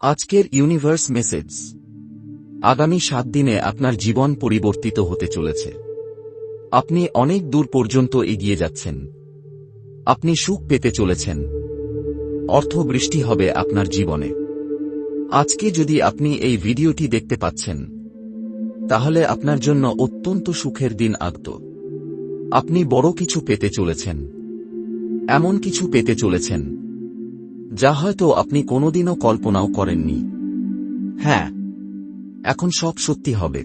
আজকের universe message. আগামী সাত দিনে আপনার জীবন পরিবর্তিত হতে চলেছে। আপনি অনেক দূর পর্যন্ত এগিয়ে যাচ্ছেন। আপনি সুখ পেতে চলেছেন। অর্থ বৃষ্টি হবে আপনার জীবনে। আজকে যদি আপনি এই ভিডিওটি দেখতে পাচ্ছেন, তাহলে আপনার জন্য অত্যন্ত সুখের দিন আগত। আপনি বড় কিছু পেতে চলেছেন। এমন কিছু পেতে চলেছেন। যা হয়তো আপনি কোনোদিনও কল্পনাও করেননি। হ্যাঁ এখন সব সত্যি হবে।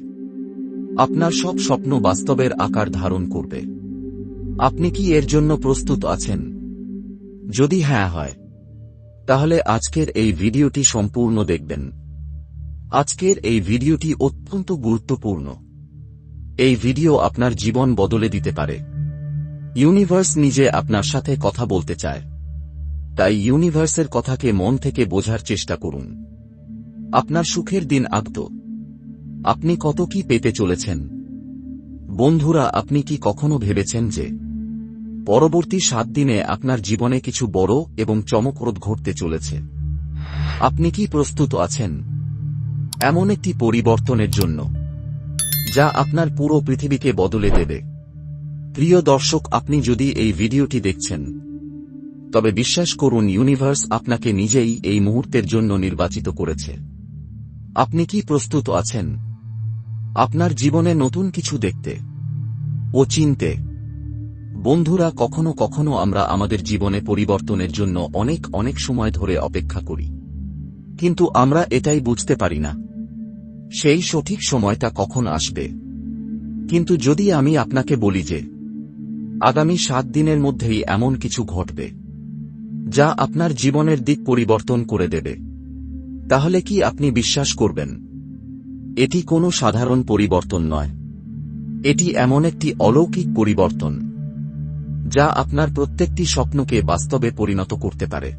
আপনার সব স্বপ্ন বাস্তবের আকার ধারণ করবে। আপনি কি এর জন্য প্রস্তুত আছেন? যদি হ্যাঁ হয়, তাহলে আজকের এই ভিডিওটি সম্পূর্ণ দেখবেন। আজকের এই ভিডিওটি অত্যন্ত গুরুত্বপূর্ণ। এই ভিডিও আপনার জীবন বদলে দিতে পারে। ইউনিভার্স নিজে আপনার সাথে কথা বলতে চায়। তাই ইউনিভার্সের কথাকে মন থেকে বোঝার চেষ্টা করুন। আপনার সুখের দিন আগত আপনি কত কি পেতে চলেছেন? বন্ধুরা, আপনি কি কখনো ভেবেছেন যে পরবর্তী সাত দিনে আপনার জীবনে কিছু বড় এবং চমকপ্রদ ঘটতে চলেছে? আপনি কি প্রস্তুত আছেন? এমন একটি পরিবর্তনের জন্য, যা আপনার পুরো পৃথিবীকে বদলে দেবে। প্রিয় দর্শক, আপনি যদি এই ভিডিওটি দেখছেন তবে বিশ্বাস করুন ইউনিভার্স আপনাকে নিজেই এই মুহূর্তের জন্য নির্বাচিত করেছে। আপনি কি প্রস্তুত আছেন? আপনার জীবনে নতুন কিছু দেখতে ও চিনতে। বন্ধুরা, কখনো কখনো আমরা আমাদের জীবনে পরিবর্তনের জন্য অনেক অনেক সময় ধরে অপেক্ষা করি। কিন্তু আমরা এটাই বুঝতে পারি না। সেই সঠিক সময়টা কখন আসবে? কিন্তু যদি আমি আপনাকে বলি যে, আগামী সাত দিনের মধ্যেই এমন কিছু ঘটবে যা আপনার জীবনের দিক পরিবর্তন করে দেবে। তাহলে কি আপনি বিশ্বাস করবেন? এটি কোনো সাধারণ পরিবর্তন নয়। এটি এমন একটি অলৌকিক পরিবর্তন, যা আপনার প্রত্যেকটি স্বপ্নকে বাস্তবে পরিণত করতে পারে।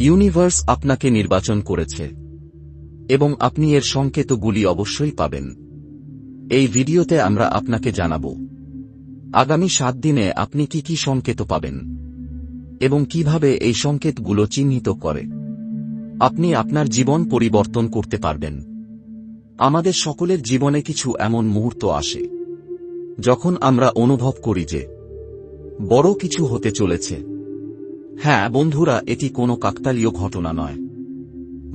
ইউনিভার্স আপনাকে নির্বাচন করেছে, এবং আপনি এর সংকেতগুলি অবশ্যই পাবেন। এই ভিডিওতে আমরা আপনাকে জানাব, আগামী সাত দিনে আপনি কি কি সংকেত পাবেন। এবং কীভাবে এই সংকেতগুলো চিহ্নিত করে। আপনি আপনার জীবন পরিবর্তন করতে পারবেন। আমাদের সকলের জীবনে কিছু এমন মুহূর্ত আসে, যখন আমরা অনুভব করি যে বড় কিছু হতে চলেছে। হ্যাঁ বন্ধুরা, এটি কোনো কাকতালীয় ঘটনা নয়,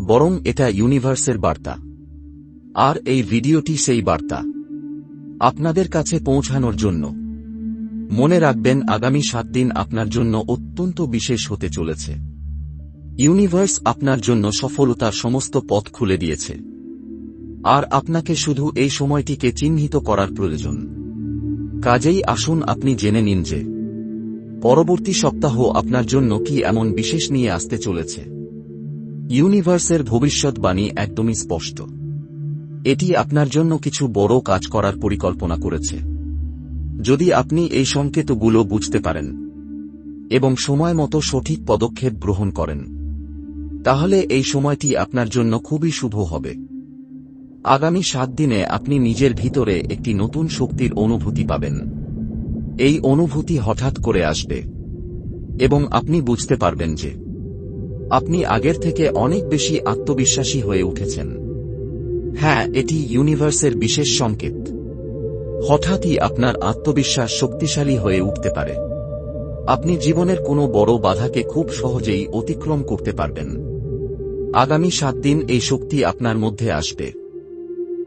বরং এটা ইউনিভার্সের বার্তা। আর এই ভিডিওটি সেই বার্তা আপনাদের কাছে পৌঁছানোর জন্য। মনে রাখবেন, আগামী সাত দিন আপনার জন্য অত্যন্ত বিশেষ হতে চলেছে। ইউনিভার্স আপনার জন্য সফলতার সমস্ত পথ খুলে দিয়েছে। আর আপনাকে শুধু এই সময়টিকে চিহ্নিত করার প্রয়োজন। কাজেই আসুন, আপনি জেনে নিন যে পরবর্তী সপ্তাহ আপনার জন্য কি এমন বিশেষ নিয়ে আসতে চলেছে। ইউনিভার্সের ভবিষ্যৎবাণী একদমই স্পষ্ট। এটি আপনার জন্য কিছু বড় কাজ করার পরিকল্পনা করেছে। যদি আপনি এই সংকেতগুলো বুঝতে পারেন এবং সময় মতো সঠিক পদক্ষেপ গ্রহণ করেন, তাহলে এই সময়টি আপনার জন্য খুবই শুভ হবে। আগামী সাত দিনে আপনি নিজের ভিতরে একটি নতুন শক্তির অনুভূতি পাবেন। এই অনুভূতি হঠাৎ করে আসবে এবং আপনি বুঝতে পারবেন যে আপনি আগের থেকে অনেক বেশি আত্মবিশ্বাসী হয়ে উঠেছেন। হ্যাঁ এটি ইউনিভার্সের বিশেষ সংকেত। হঠাৎই আপনার আত্মবিশ্বাস শক্তিশালী হয়ে উঠতে পারে। আপনি জীবনের কোনো বড় বাধাকে খুব সহজেই অতিক্রম করতে পারবেন। আগামী সাত দিন এই শক্তি আপনার মধ্যে আসবে।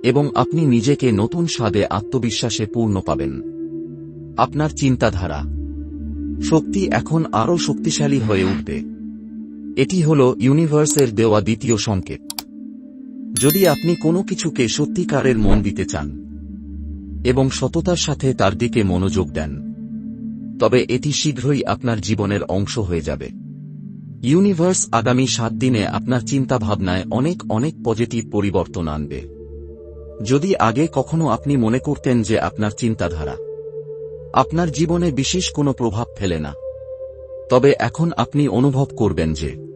এবং আপনি নিজেকে নতুন স্বাদে আত্মবিশ্বাসে পূর্ণ পাবেন। আপনার চিন্তাধারা। শক্তি এখন আরও শক্তিশালী হয়ে উঠবে। এটি হল ইউনিভার্সের দেওয়া দ্বিতীয় সংকেত। যদি আপনি কোনো কিছুকে সত্যিকারের মন দিতে চান এবং সততার সাথে তার দিকে মনোযোগ দেন। তবে এটি শীঘ্রই আপনার জীবনের অংশ হয়ে যাবে। ইউনিভার্স আগামী সাত দিনে আপনার চিন্তাভাবনায় অনেক অনেক পজিটিভ পরিবর্তন আনবে। যদি আগে কখনো আপনি মনে করতেন যে আপনার চিন্তাধারা, আপনার জীবনে বিশেষ কোনো প্রভাব ফেলে না, তবে এখন আপনি অনুভব করবেন যে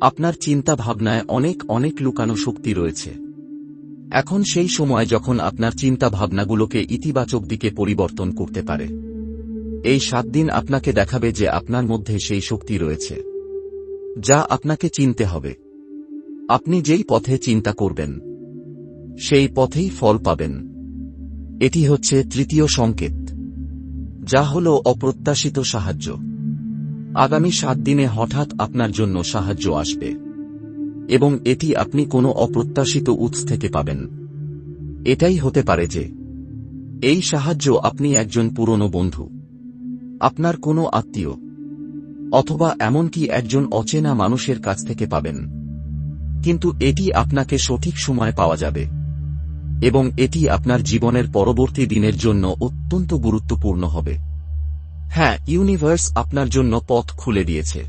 আপনার চিন্তা ভাবনায় অনেক অনেক লুকানো শক্তি রয়েছে। এখন সেই সময় যখন আপনার চিন্তা ভাবনাগুলোকে ইতিবাচক দিকে পরিবর্তন করতে পারে। এই সাত দিন আপনাকে দেখাবে যে আপনার মধ্যে সেই শক্তি রয়েছে। যা আপনাকে চিনতে হবে। আপনি যেই পথে চিন্তা করবেন, সেই পথেই ফল পাবেন। এটি হচ্ছে তৃতীয় সংকেত, যা হল অপ্রত্যাশিত সাহায্য। আগামী সাত দিনে হঠাৎ আপনার জন্য সাহায্য আসবে। এবং এটি আপনি কোনো অপ্রত্যাশিত উৎস থেকে পাবেন। এটাই হতে পারে যে, এই সাহায্য আপনি একজন পুরনো বন্ধু, আপনার কোনো আত্মীয়, অথবা এমনকি একজন অচেনা মানুষের কাছ থেকে পাবেন। কিন্তু এটি আপনাকে সঠিক সময় পাওয়া যাবে, এবং এটি আপনার জীবনের পরবর্তী দিনের জন্য অত্যন্ত গুরুত্বপূর্ণ হবে। হ্যাঁ ইউনিভার্স আপনার জন্য পথ খুলে দিয়েছে।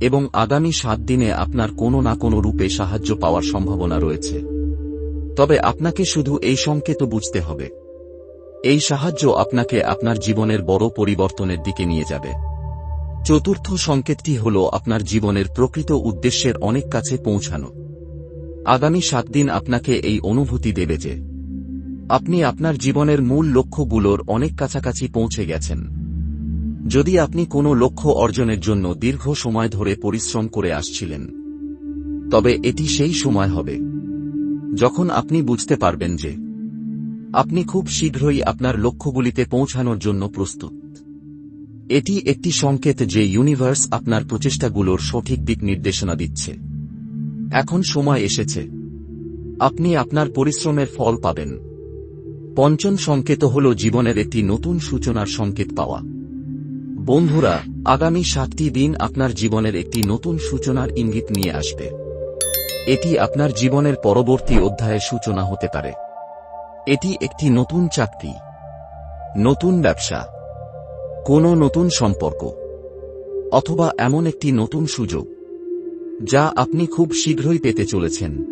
এবং আগামী সাত দিনে আপনার কোনো না কোনো রূপে সাহায্য পাওয়ার সম্ভাবনা রয়েছে। তবে আপনাকে শুধু এই সংকেত বুঝতে হবে। এই সাহায্য আপনাকে আপনার জীবনের বড় পরিবর্তনের দিকে নিয়ে যাবে। চতুর্থ সংকেতটি হল আপনার জীবনের প্রকৃত উদ্দেশ্যের অনেক কাছে পৌঁছানো। আগামী সাত দিন আপনাকে এই অনুভূতি দেবে যে আপনি আপনার জীবনের মূল লক্ষ্যগুলোর অনেক কাছাকাছি পৌঁছে গেছেন। যদি আপনি কোনো লক্ষ্য অর্জনের জন্য দীর্ঘ সময় ধরে পরিশ্রম করে আসছিলেন, তবে এটি সেই সময় হবে যখন আপনি বুঝতে পারবেন যে আপনি খুব শীঘ্রই আপনার লক্ষ্যগুলিতে পৌঁছানোর জন্য প্রস্তুত। এটি একটি সংকেত যে ইউনিভার্স আপনার প্রচেষ্টাগুলোর সঠিক দিক নির্দেশনা দিচ্ছে। এখন সময় এসেছে। আপনি আপনার পরিশ্রমের ফল পাবেন। পঞ্চম সংকেত হল জীবনের একটি নতুন সূচনার সংকেত পাওয়া। বন্ধুরা, আগামী সাতটি দিন আপনার জীবনের একটি নতুন সূচনার ইঙ্গিত নিয়ে আসবে। এটি আপনার জীবনের পরবর্তী অধ্যায়ের সূচনা হতে পারে। এটি একটি নতুন চাকরি, নতুন ব্যবসা, কোনো নতুন সম্পর্ক, অথবা এমন একটি নতুন সুযোগ, যা আপনি খুব শীঘ্রই পেতে চলেছেন।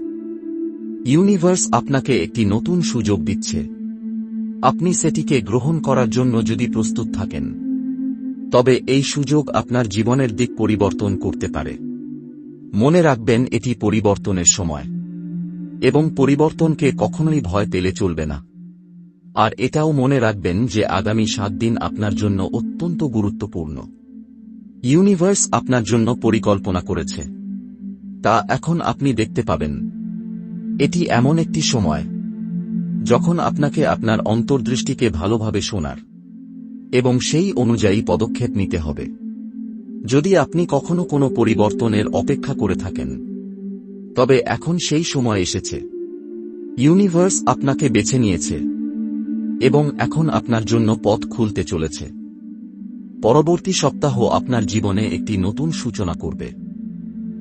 ইউনিভার্স আপনাকে একটি নতুন সুযোগ দিচ্ছে। আপনি সেটিকে গ্রহণ করার জন্য যদি প্রস্তুত থাকেন তবে এই সুযোগ আপনার জীবনের দিক পরিবর্তন করতে পারে। মনে রাখবেন, এটি পরিবর্তনের সময়। এবং পরিবর্তনকে কখনোই ভয় পেলে চলবে না। আর এটাও মনে রাখবেন যে আগামী সাত দিন আপনার জন্য অত্যন্ত গুরুত্বপূর্ণ। ইউনিভার্স আপনার জন্য পরিকল্পনা করেছে। তা এখন আপনি দেখতে পাবেন। এটি এমন একটি সময়, যখন আপনাকে আপনার অন্তর্দৃষ্টিকে ভালোভাবে শোনার। এবং সেই অনুযায়ী পদক্ষেপ নিতে হবে। যদি আপনি কখনো কোনো পরিবর্তনের অপেক্ষা করে থাকেন, তবে এখন সেই সময় এসেছে। ইউনিভার্স আপনাকে বেছে নিয়েছে এবং এখন আপনার জন্য পথ খুলতে চলেছে। পরবর্তী সপ্তাহ আপনার জীবনে একটি নতুন সূচনা করবে।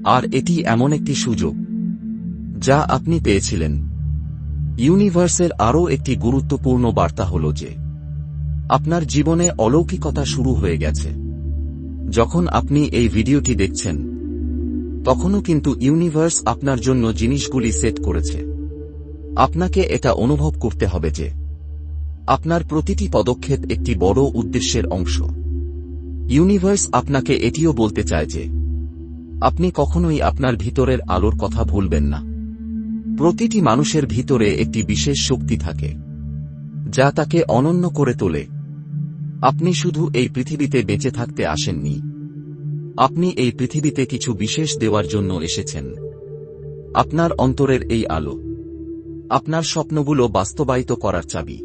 আর এটি এমন একটি সুযোগ যা আপনি পেয়েছিলেন। ইউনিভার্সের আরও একটি গুরুত্বপূর্ণ বার্তা হল যে আপনার জীবনে অলৌকিকতা শুরু হয়ে গেছে। যখন আপনি এই ভিডিওটি দেখছেন, তখনও কিন্তু ইউনিভার্স আপনার জন্য জিনিসগুলি সেট করেছে। আপনাকে এটা অনুভব করতে হবে যে, আপনার প্রতিটি পদক্ষেপ একটি বড় উদ্দেশ্যের অংশ। ইউনিভার্স আপনাকে এটিও বলতে চায় যে, আপনি কখনোই আপনার ভিতরের আলোর কথা ভুলবেন না। প্রতিটি মানুষের ভিতরে একটি বিশেষ শক্তি থাকে, যা তাকে অনন্য করে তোলে। আপনি শুধু এই পৃথিবীতে বেঁচে থাকতে আসেননি। আপনি এই পৃথিবীতে কিছু বিশেষ দেওয়ার জন্য এসেছেন। আপনার অন্তরের এই আলো। আপনার স্বপ্নগুলো বাস্তবায়িত করার চাবি।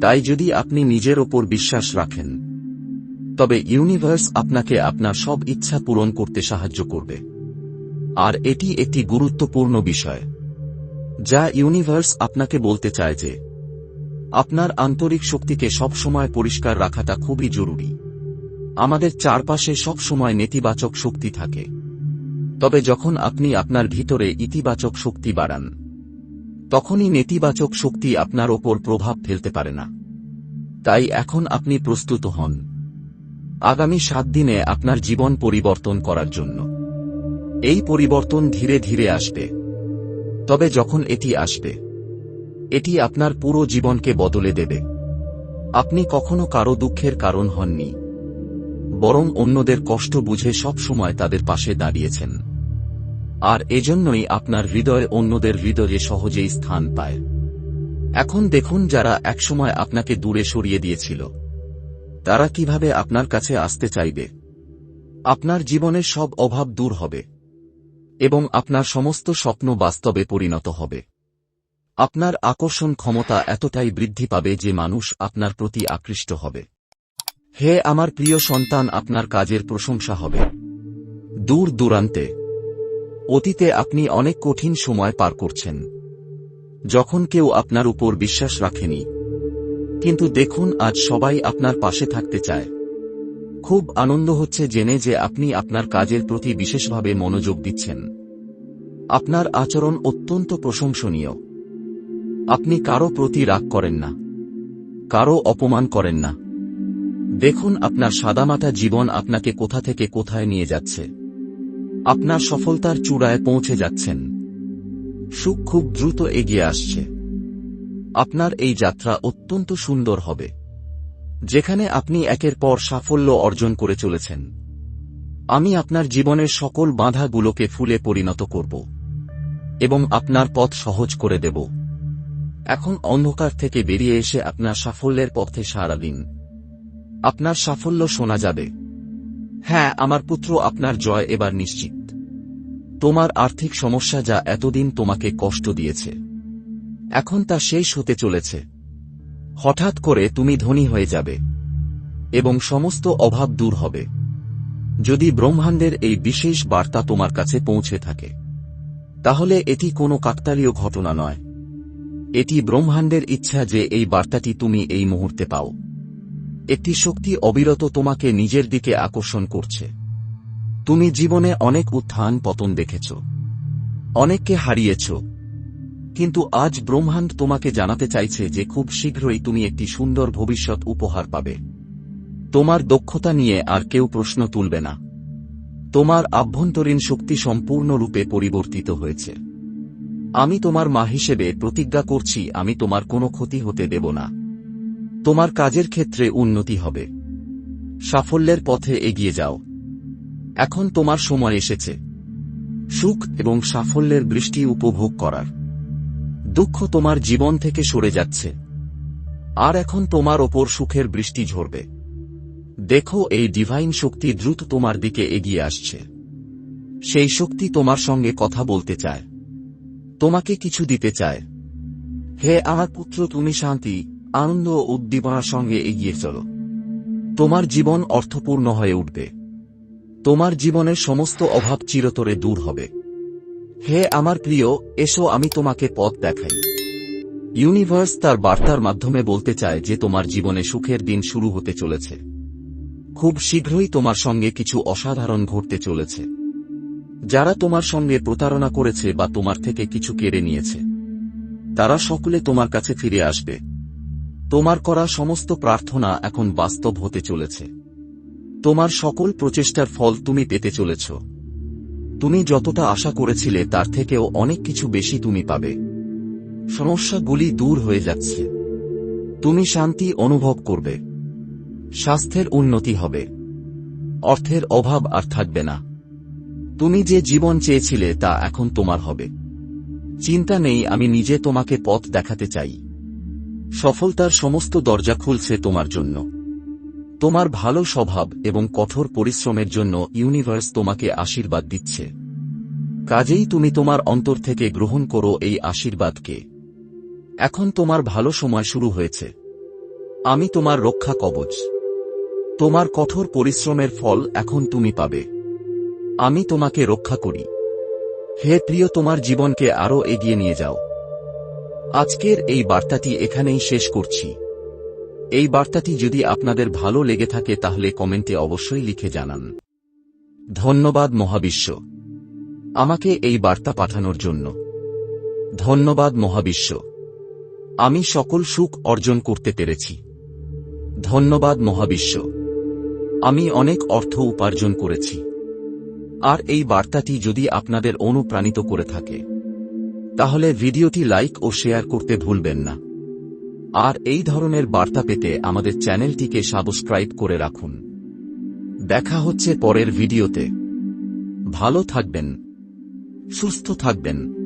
তাই যদি আপনি নিজের ওপর বিশ্বাস রাখেন, তবে ইউনিভার্স আপনাকে আপনার সব ইচ্ছা পূরণ করতে সাহায্য করবে। আর এটি একটি গুরুত্বপূর্ণ বিষয়, যা ইউনিভার্স আপনাকে বলতে চায় যে আপনার আন্তরিক শক্তিকে সবসময় পরিষ্কার রাখাটা খুবই জরুরি। আমাদের চারপাশে সবসময় নেতিবাচক শক্তি থাকে। তবে যখন আপনি আপনার ভিতরে ইতিবাচক শক্তি বাড়ান, তখনই নেতিবাচক শক্তি আপনার ওপর প্রভাব ফেলতে পারে না। তাই এখন আপনি প্রস্তুত হন। আগামী সাত দিনে আপনার জীবন পরিবর্তন করার জন্য। এই পরিবর্তন ধীরে ধীরে আসবে। তবে যখন এটি আসবে এটি আপনার পুরো জীবনকে বদলে দেবে। আপনি কখনো কারও দুঃখের কারণ হননি। বরং অন্যদের কষ্ট বুঝে সব সময় তাদের পাশে দাঁড়িয়েছেন। আর এজন্যই আপনার হৃদয় অন্যদের হৃদয়ে সহজেই স্থান পায়। এখন দেখুন যারা একসময় আপনাকে দূরে সরিয়ে দিয়েছিল। তারা কীভাবে আপনার কাছে আসতে চাইবে। আপনার জীবনের সব অভাব দূর হবে। এবং আপনার সমস্ত স্বপ্ন বাস্তবে পরিণত হবে। আপনার আকর্ষণ ক্ষমতা এতটাই বৃদ্ধি পাবে যে মানুষ আপনার প্রতি আকৃষ্ট হবে। হে আমার প্রিয় সন্তান, আপনার কাজের প্রশংসা হবে। দূর দূরান্তে। অতীতে আপনি অনেক কঠিন সময় পার করছেন। যখন কেউ আপনার উপর বিশ্বাস রাখেনি। কিন্তু দেখুন, আজ সবাই আপনার পাশে থাকতে চায়। খুব আনন্দ হচ্ছে জেনে যে আপনি আপনার কাজের প্রতি বিশেষভাবে মনোযোগ দিচ্ছেন। আপনার আচরণ অত্যন্ত প্রশংসনীয়। আপনি কারও প্রতি রাগ করেন না। কারও অপমান করেন না। দেখুন আপনার সাদামাটা জীবন আপনাকে কোথা থেকে কোথায় নিয়ে যাচ্ছে। আপনার সফলতার চূড়ায় পৌঁছে যাচ্ছেন। সুখ খুব দ্রুত এগিয়ে আসছে। আপনার এই যাত্রা অত্যন্ত সুন্দর হবে। যেখানে আপনি একের পর সাফল্য অর্জন করে চলেছেন। আমি আপনার জীবনের সকল বাধাগুলোকে ফুলে পরিণত করব। এবং আপনার পথ সহজ করে দেব। এখন অন্ধকার থেকে বেরিয়ে এসে আপনার সাফল্যের পথে সারা দিন। আপনার সাফল্য শোনা যাবে। হ্যাঁ আমার পুত্র, আপনার জয় এবার নিশ্চিত। তোমার আর্থিক সমস্যা যা এতদিন তোমাকে কষ্ট দিয়েছে, এখন তা শেষ হতে চলেছে। হঠাৎ করে তুমি ধনী হয়ে যাবে এবং সমস্ত অভাব দূর হবে। যদি ব্রহ্মাণ্ডের এই বিশেষ বার্তা তোমার কাছে পৌঁছে থাকে, তাহলে এটি কোনো কাকতালীয় ঘটনা নয়। এটি ব্রহ্মাণ্ডের ইচ্ছা যে এই বার্তাটি তুমি এই মুহূর্তে পাও। একটি শক্তি অবিরত তোমাকে নিজের দিকে আকর্ষণ করছে। তুমি জীবনে অনেক উত্থান পতন দেখেছ। অনেককে হারিয়েছ। কিন্তু আজ ব্রহ্মাণ্ড তোমাকে জানাতে চাইছে যে খুব শীঘ্রই তুমি একটি সুন্দর ভবিষ্যৎ উপহার পাবে। তোমার দক্ষতা নিয়ে আর কেউ প্রশ্ন তুলবে না। তোমার আভ্যন্তরীণ শক্তি সম্পূর্ণরূপে পরিবর্তিত হয়েছে। আমি তোমার মা হিসেবে প্রতিজ্ঞা করছি, আমি তোমার কোনো ক্ষতি হতে দেব না। তোমার কাজের ক্ষেত্রে উন্নতি হবে। সাফল্যের পথে এগিয়ে যাও। এখন তোমার সময় এসেছে। সুখ এবং সাফল্যের বৃষ্টি উপভোগ করার। দুঃখ তোমার জীবন থেকে সরে যাচ্ছে। আর এখন তোমার ওপর সুখের বৃষ্টি ঝরবে। দেখো, এই ডিভাইন শক্তি দ্রুত তোমার দিকে এগিয়ে আসছে। সেই শক্তি তোমার সঙ্গে কথা বলতে চায়। তোমাকে কিছু দিতে চায়। হে আমার পুত্র, তুমি শান্তি, আনন্দ ও উদ্দীপনার সঙ্গে এগিয়ে চলো। তোমার জীবন অর্থপূর্ণ হয়ে উঠবে। তোমার জীবনের সমস্ত অভাব চিরতরে দূর হবে। হে আমার প্রিয়, এসো আমি তোমাকে পথ দেখাই। ইউনিভার্স তার বার্তার মাধ্যমে বলতে চায় যে তোমার জীবনে সুখের দিন শুরু হতে চলেছে। খুব শীঘ্রই তোমার সঙ্গে কিছু অসাধারণ ঘটতে চলেছে। যারা তোমার সঙ্গে প্রতারণা করেছে বা তোমার থেকে কিছু কেড়ে নিয়েছে, তারা সকলে তোমার কাছে ফিরে আসবে। তোমার করা সমস্ত প্রার্থনা এখন বাস্তব হতে চলেছে। তোমার সকল প্রচেষ্টার ফল তুমি পেতে চলেছ। তুমি যতটা আশা করেছিলে তার থেকেও অনেক কিছু বেশি তুমি পাবে। সমস্যাগুলি দূর হয়ে যাচ্ছে। তুমি শান্তি অনুভব করবে। স্বাস্থ্যের উন্নতি হবে। অর্থের অভাব আর থাকবে না। তুমি যে জীবন চেয়েছিলে তা এখন তোমার হবে। চিন্তা নেই, আমি নিজে তোমাকে পথ দেখাতে চাই। সফলতার সমস্ত দরজা খুলছে তোমার জন্য। তোমার ভালো স্বভাব এবং কঠোর পরিশ্রমের জন্য ইউনিভার্স তোমাকে আশীর্বাদ দিচ্ছে। কাজেই তুমি তোমার অন্তর থেকে গ্রহণ করো এই আশীর্বাদকে। এখন তোমার ভালো সময় শুরু হয়েছে। আমি তোমার রক্ষা কবচ। তোমার কঠোর পরিশ্রমের ফল এখন তুমি পাবে। আমি তোমাকে রক্ষা করি। হে প্রিয়, তোমার জীবনকে আরও এগিয়ে নিয়ে যাও। আজকের এই বার্তাটি এখানেই শেষ করছি। এই বার্তাটি যদি আপনাদের ভালো লেগে থাকে, তাহলে কমেন্টে অবশ্যই লিখে জানান। ধন্যবাদ মহাবিশ্ব। আমাকে এই বার্তা পাঠানোর জন্য। ধন্যবাদ মহাবিশ্ব। আমি সকল সুখ অর্জন করতে পেরেছি। ধন্যবাদ মহাবিশ্ব। আমি অনেক অর্থ উপার্জন করেছি। আর এই বার্তাটি যদি আপনাদের অনুপ্রাণিত করে থাকে, তাহলে ভিডিওটি লাইক ও শেয়ার করতে ভুলবেন না। আর এই ধরনের বার্তা পেতে আমাদের চ্যানেলটিকে সাবস্ক্রাইব করে রাখুন। দেখা হচ্ছে পরের ভিডিওতে। ভালো থাকবেন, সুস্থ থাকবেন।